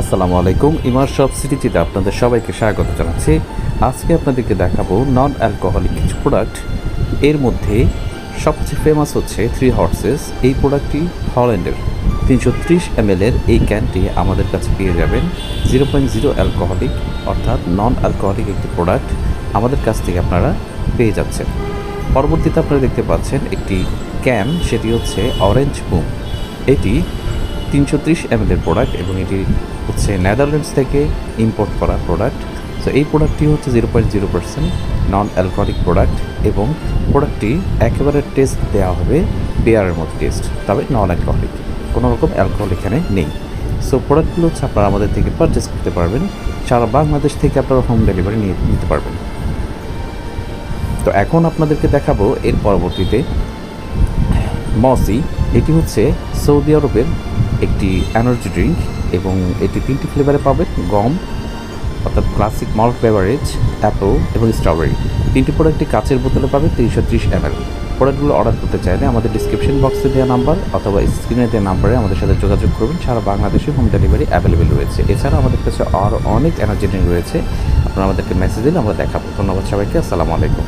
আসসালামু আলাইকুম, ইমার শপ সিটিতে আপনাদের সবাইকে স্বাগত জানাচ্ছি। আজকে আপনাদেরকে দেখাবো নন অ্যালকোহলিক কিছু প্রোডাক্টের মধ্যে সবচেয়ে ফেমাস হচ্ছে থ্রি হর্সেস এই প্রোডাক্টটি হল্যান্ডের তিনশো ত্রিশ এম এর এই ক্যানটি আমাদের কাছে পেয়ে যাবেন। জিরো পয়েন্ট জিরো অ্যালকোহলিক অর্থাৎ নন অ্যালকোহলিক একটি প্রোডাক্ট আমাদের কাছ থেকে আপনারা পেয়ে যাচ্ছেন। পরবর্তীতে আপনারা দেখতে পাচ্ছেন একটি ক্যান সেটি হচ্ছে অরেঞ্জ বুম এটি তিনশো ত্রিশ এর প্রোডাক্ট এবং এটি হচ্ছে নেদারল্যান্ডস থেকে ইম্পোর্ট করা প্রোডাক্ট সো এই প্রোডাক্টটি হচ্ছে zero point zero percent non alcoholic product এবং প্রোডাক্টটি একেবারে টেস্ট দেওয়া হবে বেয়ারের মতো টেস্ট তবে নন অ্যালকোহলিক কোনো রকম অ্যালকোহল এখানে নেই। সো প্রোডাক্টগুলো হচ্ছে আপনারা আমাদের থেকে পারচেস করতে পারবেন। সারা বাংলাদেশ থেকে আপনারা হোম ডেলিভারি নিয়ে নিতে পারবেন। তো, এখন আপনাদেরকে দেখাবো এর পরবর্তীতে মসি। এটি হচ্ছে সৌদি আরবের একটি এনার্জি ড্রিঙ্ক এবং এটি তিনটি ফ্লেভারে পাবেন গম, অর্থাৎ ক্লাসিক মল্ট বেভারেজ অ্যাপেল এবং স্ট্রবেরি তিনটি প্রোডাক্টটি কাচের বোতলে পাবে তিনশো ত্রিশ এম এল প্রোডাক্টগুলো অর্ডার করতে চাইলে আমাদের ডিসক্রিপশন বক্সে দেওয়া নাম্বার অথবা স্ক্রিনে দেওয়া নাম্বারে আমাদের সাথে যোগাযোগ করবেন। সারা বাংলাদেশে হোম ডেলিভারি অ্যাভেলেবেল রয়েছে। এছাড়া আমাদের কাছে আরও অনেক এনার্জি ড্রিঙ্ক রয়েছে। আপনারা আমাদেরকে মেসেজ দিলে আমরা দেখাবো। ধন্যবাদ সবাইকে। আসসালামু আলাইকুম।